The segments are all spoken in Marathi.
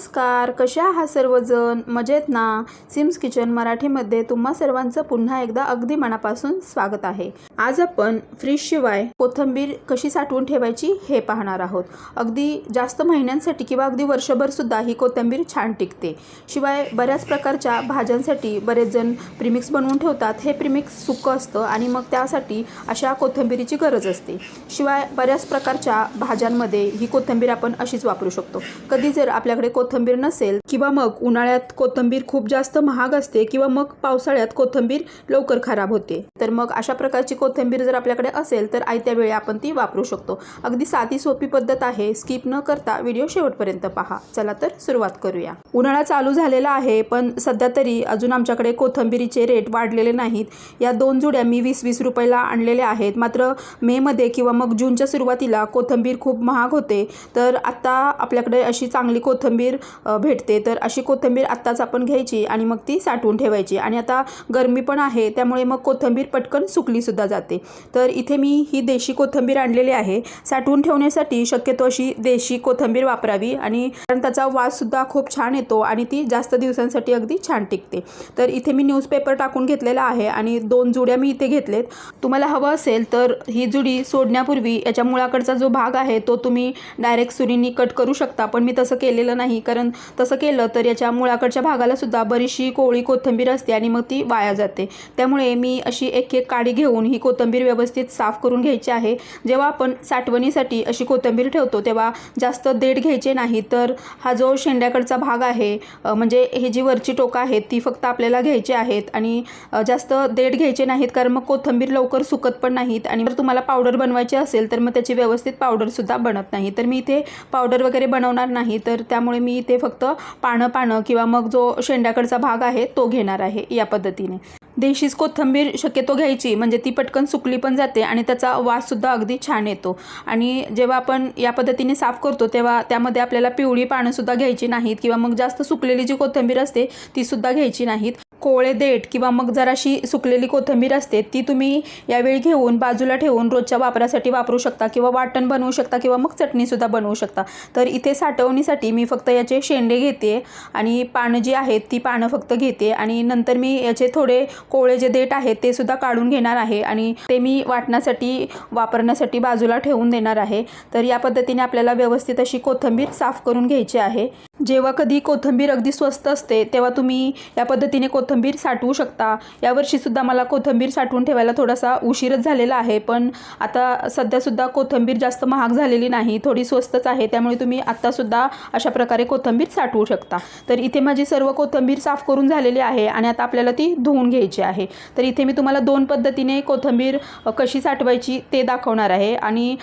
नमस्कार कशा आहात सर्वजण? मजेत ना? सिम्स किचन मराठीमध्ये तुम्हा सर्वांचं पुन्हा एकदा अगदी मनापासून स्वागत आहे. आज आपण फ्रीजशिवाय कोथिंबीर कशी साठवून ठेवायची हे पाहणार आहोत. अगदी जास्त महिन्यांसाठी किंवा अगदी वर्षभर सुद्धा ही कोथिंबीर छान टिकते. शिवाय बऱ्याच प्रकारच्या भाज्यांसाठी बरेच जण प्रिमिक्स बनवून ठेवतात. हे प्रिमिक्स सुकं असतं आणि मग त्यासाठी अशा कोथिंबीरीची गरज असते. शिवाय बऱ्याच प्रकारच्या भाज्यांमध्ये ही कोथिंबीर आपण अशीच वापरू शकतो. कधी जर आपल्याकडे कोथिंबीर नसेल किंवा मग उन्हाळ्यात कोथिंबीर खूप जास्त महाग असते किंवा मग पावसाळ्यात कोथिंबीर लवकर खराब होते. तर मग अशा प्रकारची कोथिंबीर जर आपल्याकडे असेल तर आयत्या वेळी आपण ती वापरू शकतो. अगदी साधी सोपी पद्धत आहे. स्किप न करता व्हिडिओ शेवटपर्यंत पहा. चला तर सुरुवात करूया. उन्हाळा चालू झालेला आहे पण सध्या तरी अजून आमच्याकडे कोथिंबीरीचे रेट वाढलेले नाहीत. या दोन जुड्या मी वीस वीस रुपयाला आणलेल्या आहेत. मात्र मेमध्ये किंवा मग जूनच्या सुरुवातीला कोथिंबीर खूप महाग होते. तर आत्ता आपल्याकडे अशी चांगली कोथिंबीर भेटते. तर अशी कोथिंबीर आत्ताच आपण घ्यायची आणि मग ती साठवून ठेवायची. आणि आता गरमी पण आहे त्यामुळे मग कोथिंबीर पटकन सुकलीसुद्धा जाते. तर इथे मी ही देशी कोथिंबीर आणलेली आहे. साठवून ठेवण्यासाठी शक्यतो अशी देशी कोथिंबीर वापरावी आणि कारण त्याचा वाससुद्धा खूप छान येतो आणि ती जास्त दिवसांसाठी अगदी छान टिकते. तर इथे मी न्यूजपेपर टाकून घेतलेला आहे आणि दोन जुड्या मी इथे घेतलेत. तुम्हाला हवं असेल तर ही जुडी सोडण्यापूर्वी याच्या मुळाकडचा जो भाग आहे तो तुम्ही डायरेक्ट सुरीनी कट करू शकता. पण मी तसं केलेलं नाही. कारण तसं केलं तर याच्या मुळाकडच्या भागाला सुद्धा बरीचशी कोवळी कोथिंबीर असते आणि मग ती वाया जाते. त्यामुळे मी अशी एक एक काडी घेऊन ही कोथिंबीर व्यवस्थित साफ करून घ्यायची आहे. जेव्हा आपण साठवणीसाठी अशी कोथिंबीर ठेवतो तेव्हा जास्त देठ घ्यायचे नाही. तर हा जो शेंड्याकडचा भाग आहे म्हणजे हे जी वरची टोकं आहेत ती फक्त आपल्याला घ्यायची आहेत आणि जास्त देठ घ्यायचे नाहीत कारण मग कोथिंबीर लवकर सुकत पण नाहीत आणि जर तुम्हाला पावडर बनवायची असेल तर मग त्याची व्यवस्थित पावडरसुद्धा बनत नाही. तर मी इथे पावडर वगैरे बनवणार नाही. तर त्यामुळे मी इथे फक्त पानं पानं किंवा मग जो शेंड्याकडचा भाग आहे तो घेणार आहे या पद्धतीने. देशीच कोथिंबीर शक्यतो घ्यायची म्हणजे ती पटकन सुकली पण जाते आणि त्याचा वाससुद्धा अगदी छान येतो. आणि जेव्हा आपण या पद्धतीने साफ करतो तेव्हा त्यामध्ये आपल्याला पिवळी पानंसुद्धा घ्यायची नाहीत किंवा मग जास्त सुकलेली जी कोथिंबीर असते तीसुद्धा घ्यायची नाहीत. कोवळे देठ किंवा मग जराशी सुकलेली कोथिंबीर असते ती तुम्ही यावेळी घेऊन बाजूला ठेवून रोजच्या वापरासाठी वापरू शकता किंवा वाटण बनवू शकता किंवा मग चटणीसुद्धा बनवू शकता. तर इथे साठवणीसाठी मी फक्त याचे शेंडे घेते आणि पानं जी आहेत ती पानं फक्त घेते आणि नंतर मी याचे थोडे कोवळे जे देठ आहेत ते सुद्धा काढून घेणार आहे आणि ते मी वाटण्यासाठी वापरण्यासाठी बाजूला ठेवून देणार आहे. तर या पद्धतीने आपल्याला व्यवस्थित अशी कोथिंबीर साफ करून घ्यायची आहे. जेव्हा कधी कोथिंबीर अगदी स्वस्त असते तेव्हा तुम्ही या पद्धतीने कोथिंबीर साठवू शकता. यावर्षीसुद्धा मला कोथिंबीर साठवून ठेवायला थोडासा उशीरच झालेला आहे पण आता सध्यासुद्धा कोथिंबीर जास्त महाग झालेली नाही थोडी स्वस्तच आहे त्यामुळे तुम्ही आत्तासुद्धा अशा प्रकारे कोथिंबीर साठवू शकता. तर इथे माझी सर्व कोथिंबीर साफ करून झालेली आहे आणि आता आपल्याला ती धुवून घ्यायची आहे. तर इथे मी तुम्हाला दोन पद्धतीने कोथिंबीर कशी साठवायची ते दाखवणार आहे आणि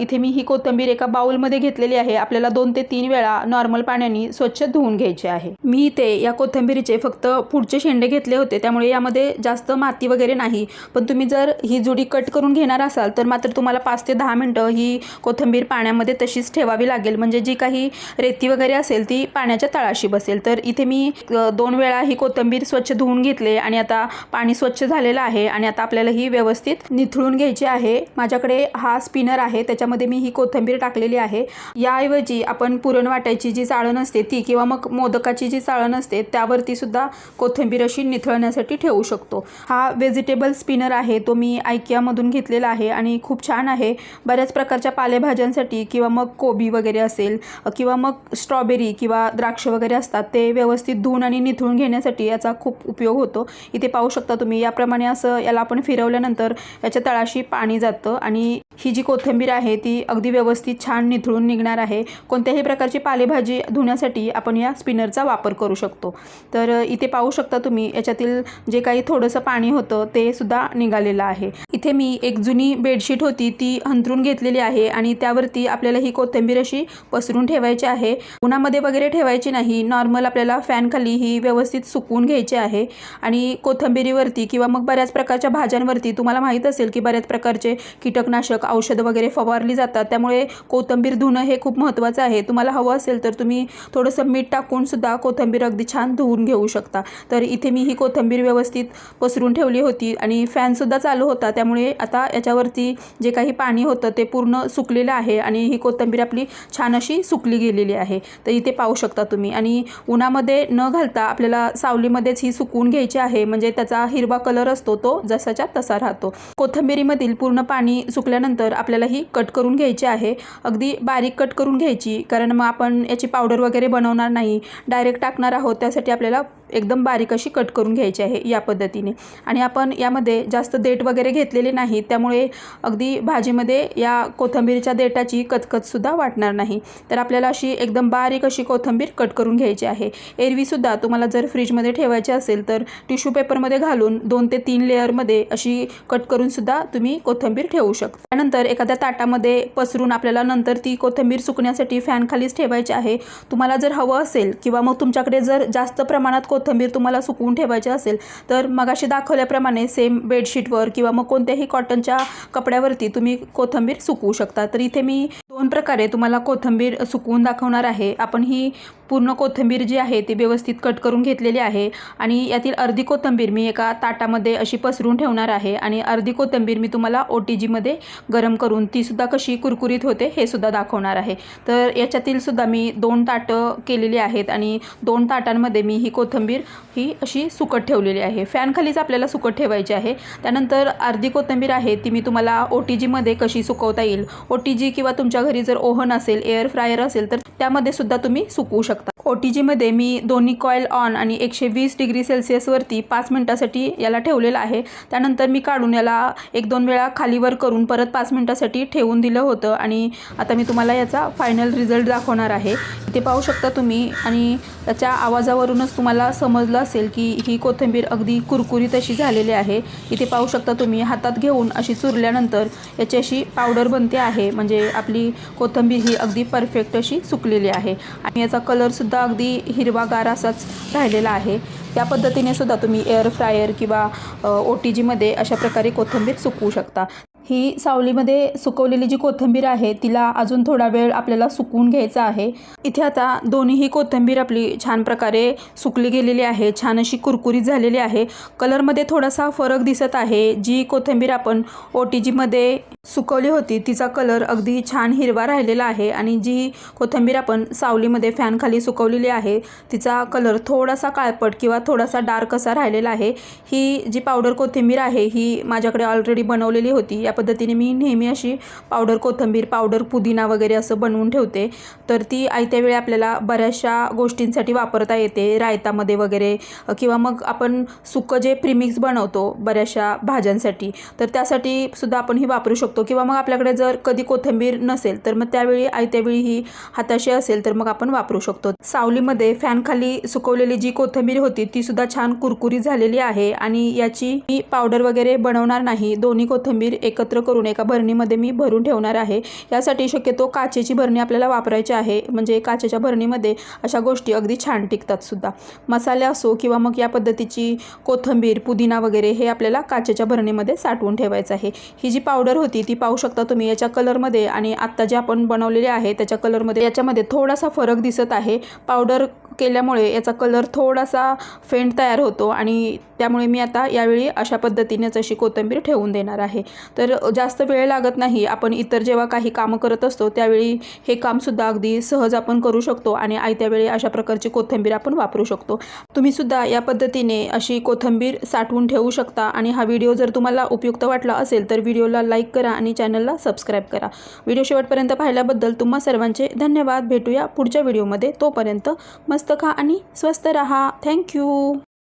इथे मी ही कोथिंबीर एका बाउलमध्ये घेतलेली आहे. आपल्याला दोन ते तीन वेळा नॉर्मल पाण्याने स्वच्छ धुवून घ्यायचे आहे. मी इथे या कोथिंबीरीचे फक्त पुढचे शेंडे घेतले होते त्यामुळे यामध्ये जास्त माती वगैरे नाही. पण तुम्ही जर ही जुडी कट करून घेणार असाल तर मात्र तुम्हाला पाच ते दहा मिनटं ही कोथिंबीर पाण्यामध्ये तशीच ठेवावी लागेल. म्हणजे जी काही रेती वगैरे असेल ती पाण्याच्या तळाशी बसेल. तर इथे मी दोन वेळा ही कोथिंबीर स्वच्छ धुवून घेतले आणि आता पाणी स्वच्छ झालेलं आहे आणि आता आपल्याला ही व्यवस्थित निथळून घ्यायची आहे. माझ्याकडे हा स्पिनर आहे त्याच्यामध्ये मी ही कोथिंबीर टाकलेली आहे. याऐवजी आपण पुरण वाटायची जी चाळण असते ती किंवा मग मोदकाची जी चाळण असते त्यावरती सुद्धा कोथिंबीर अशी निथळण्यासाठी ठेवू शकतो. हा व्हेजिटेबल स्पिनर आहे तो मी आयकियामधून घेतलेला आहे आणि खूप छान आहे. बऱ्याच प्रकारच्या पालेभाज्यांसाठी किंवा मग कोबी वगैरे असेल किंवा मग स्ट्रॉबेरी किंवा द्राक्ष वगैरे असतात ते व्यवस्थित धुवून आणि निथळून घेण्यासाठी याचा खूप उपयोग होतो. इथे पाहू शकता तुम्ही याप्रमाणे असं याला आपण फिरवल्यानंतर याच्या तळाशी पाणी जातं आणि ही जी कोथिंबीर आहे ती अगदी व्यवस्थित छान निथळून निघणार आहे. कोणत्याही प्रकारची पालेभाजी धुण्यासाठी आपण या स्पिनरचा वापर करू शकतो. तर इथे पाहू शकता तुम्ही याच्यातील जे काही थोडंसं पाणी होतं ते सुद्धा निघालेलं आहे. इथे मी एक जुनी बेडशीट होती ती अंथरून घेतलेली आहे आणि त्यावरती आपल्याला ही कोथिंबीर अशी पसरून ठेवायची आहे. उन्हामध्ये वगैरे ठेवायची नाही नॉर्मल आपल्याला फॅनखाली ही व्यवस्थित सुकवून घ्यायची आहे. आणि कोथिंबीरीवरती किंवा मग बऱ्याच प्रकारच्या भाज्यांवरती तुम्हाला माहीत असेल की बऱ्याच प्रकारचे कीटकनाशक औषधं वगैरे फवारली जातात. त्यामुळे कोथिंबीर धुणं हे खूप महत्त्वाचं आहे. तुम्हाला हवं असेल तर तुम्ही थोडंसं मीठ टाकूनसुद्धा कोथिंबीर अगदी छान धुवून घेऊ शकता. तर इथे मी ही कोथिंबीर व्यवस्थित पसरून ठेवली होती आणि फॅनसुद्धा चालू होता. त्यामुळे आता याच्यावरती जे काही पाणी होतं ते पूर्ण सुकलेलं आहे आणि ही कोथिंबीर आपली छान अशी सुकली गेलेली आहे. तर इथे पाहू शकता तुम्ही. आणि उन्हामध्ये न घालता आपल्याला सावलीमध्येच ही सुकवून घ्यायची आहे. म्हणजे त्याचा हिरवा कलर असतो तो जसाच्या तसा राहतो. कोथिंबिरीमधील पूर्ण पाणी सुकल्यानंतर आपल्याला ही कट करून घ्यायची आहे. अगदी बारीक कट करून घ्यायची. कारण मग आपण याची पावडर वगैरे बनवणार नाही. डायरेक्ट टाकणार आहोत. त्यासाठी आपल्याला एकदम बारीक अशी कट करून घ्यायची आहे या पद्धतीने. आणि आपण यामध्ये जास्त देठ वगैरे घेतलेले नाही त्यामुळे अगदी भाजीमध्ये या कोथिंबीरच्या देठाची कचकचसुद्धा वाटणार नाही. तर आपल्याला अशी एकदम बारीक अशी कोथिंबीर कट करून घ्यायची आहे. एरवीसुद्धा तुम्हाला जर फ्रीजमध्ये ठेवायची असेल तर टिश्यू पेपरमध्ये घालून दोन ते तीन लेअरमध्ये अशी कट करूनसुद्धा तुम्ही कोथिंबीर ठेवू शकता. त्यानंतर एखाद्या ताटामध्ये पसरून आपल्याला नंतर ती कोथिंबीर सुकण्यासाठी फॅनखालीच ठेवायची आहे. तुम्हाला जर हवं असेल किंवा मग तुमच्याकडे जर जास्त प्रमाणात कोथिंबीर तुम्हाला सुकवून ठेवायची असेल तर मगाशी दाखवल्याप्रमाणे सेम बेडशीटवर किंवा मग कोणत्याही कॉटनच्या कपड्यावरती तुम्ही कोथिंबीर सुकवू शकता. तर इथे मी दोन प्रकारे तुम्हाला कोथिंबीर सुकवून दाखवणार आहे. आपण ही पूर्ण कोथिंबीर जी आहे ती व्यवस्थित कट करून घेतलेली आहे आणि यातील अर्धी कोथिंबीर मी एका ताटामध्ये अशी पसरून ठेवणार आहे आणि अर्धी कोथिंबीर मी तुम्हाला ओ टी जीमध्ये गरम करून तीसुद्धा कशी कुरकुरीत होते हे सुद्धा दाखवणार आहे. तर याच्यातील सुद्धा मी दोन ताटं केलेली आहेत आणि दोन ताटांमध्ये मी ही कोथिंबीर ही अशी सुकट ठेवलेली आहे. फॅनखालीच आपल्याला सुकट ठेवायची आहे. त्यानंतर अर्धी कोथिंबीर आहे ती मी तुम्हाला ओ टी जीमध्ये कशी सुकवता येईल? ओ टी जी किंवा तुमच्या घरी जर ओव्हन असेल एअर फ्रायर असेल तर त्यामध्ये सुद्धा तुम्ही सुकवू शकता. ओ टी जीमध्ये मी दोन्ही कॉईल ऑन आणि एकशे वीस डिग्री सेल्सिअसवरती पाच मिनटासाठी याला ठेवलेलं आहे. त्यानंतर मी काढून याला एक दोन वेळा खालीवर करून परत पाच मिनटासाठी ठेवून दिलं होतं. आणि आता मी तुम्हाला याचा फायनल रिझल्ट दाखवणार आहे. इथे पाहू शकता तुम्ही आणि त्याच्या आवाजावरूनच तुम्हाला समजलं असेल की ही कोथिंबीर अगदी कुरकुरीत अशी झालेली आहे. इथे पाहू शकता तुम्ही हातात घेऊन अशी चुरल्यानंतर याची अशी पावडर बनते आहे. म्हणजे आपली कोथिंबीर ही अगदी परफेक्ट अशी सुकलेली आहे. आणि याचा कलरसुद्धा अगदी हिरवागार असाच राहिलेला आहे. त्या पद्धतीने सुद्धा तुम्ही एअर फ्रायर किंवा ओ टी जीमध्ये अशा प्रकारे कोथिंबीर सुकवू शकता. ही सावलीमध्ये सुकवलेली जी कोथिंबीर आहे तिला अजून थोडा वेळ आपल्याला सुकवून घ्यायचा आहे. इथे आता दोन्हीही कोथिंबीर आपली छान प्रकारे सुकली गेलेली आहे छान अशी कुरकुरीत झालेली आहे. कलरमध्ये थोडासा फरक दिसत आहे. जी कोथिंबीर आपण ओ टी जीमध्ये सुकवली होती तिचा कलर अगदी छान हिरवा राहिलेला आहे आणि जी कोथिंबीर आपण सावलीमध्ये फॅनखाली सुकवलेली आहे तिचा कलर थोडासा काळपट किंवा थोडासा डार्क असा राहिलेला आहे. ही जी पावडर कोथिंबीर आहे ही माझ्याकडे ऑलरेडी बनवलेली होती. या पद्धतीने मी नेहमी अशी पावडर कोथिंबीर पावडर पुदिना वगैरे असं बनवून ठेवते. तर ती आयत्या वेळी आपल्याला बऱ्याचशा गोष्टींसाठी वापरता येते. रायतामध्ये वगैरे किंवा मग आपण सुकं जे प्रिमिक्स बनवतो बऱ्याचशा भाज्यांसाठी तर त्यासाठी सुद्धा आपण ही वापरू शकतो. किंवा मग आपल्याकडे जर कधी कोथिंबीर नसेल तर मग त्यावेळी आयत्या वेळी ही हाताशी असेल तर मग आपण वापरू शकतो. सावलीमध्ये फॅनखाली सुकवलेली जी कोथिंबीर होती ती सुद्धा छान कुरकुरी झालेली आहे. आणि याची मी पावडर वगैरे बनवणार नाही. दोन्ही कोथिंबीर एकत्र करून एका भरणीमध्ये मी भरून ठेवणार आहे. यासाठी शक्यतो काचेची भरणी आपल्याला वापरायची आहे. म्हणजे काचेच्या भरणीमध्ये अशा गोष्टी अगदी छान टिकतात सुद्धा. मसाले असो किंवा मग या पद्धतीची कोथिंबीर पुदिना वगैरे हे आपल्याला काचेच्या भरणीमध्ये साठवून ठेवायचं आहे. ही जी पावडर होती ती पाहू शकता तुम्ही याच्या कलरमध्ये आणि आत्ता जे आपण बनवलेले आहे त्याच्या कलरमध्ये याच्यामध्ये थोडासा फरक दिसत आहे. पावडर केल्यामुळे याचा कलर थोडासा फेंट तयार होतो आणि त्यामुळे मी आता यावेळी अशा पद्धतीनेच अशी कोथिंबीर ठेवून देणार आहे. तर जास्त वेळ लागत नाही. आपण इतर जेव्हा काही कामं करत असतो त्यावेळी हे कामसुद्धा अगदी सहज आपण करू शकतो आणि आयत्यावेळी अशा प्रकारची कोथिंबीर आपण वापरू शकतो. तुम्हीसुद्धा या पद्धतीने अशी कोथिंबीर साठवून ठेवू शकता आणि हा व्हिडिओ जर तुम्हाला उपयुक्त वाटला असेल तर व्हिडिओला लाईक करा आणि चॅनलला सबस्क्राईब करा. व्हिडिओ शेवटपर्यंत पाहिल्याबद्दल तुम्हा सर्वांचे धन्यवाद. भेटूया पुढच्या व्हिडिओमध्ये. तोपर्यंत मस्त खा आणि स्वस्त रहा. थँक्यू.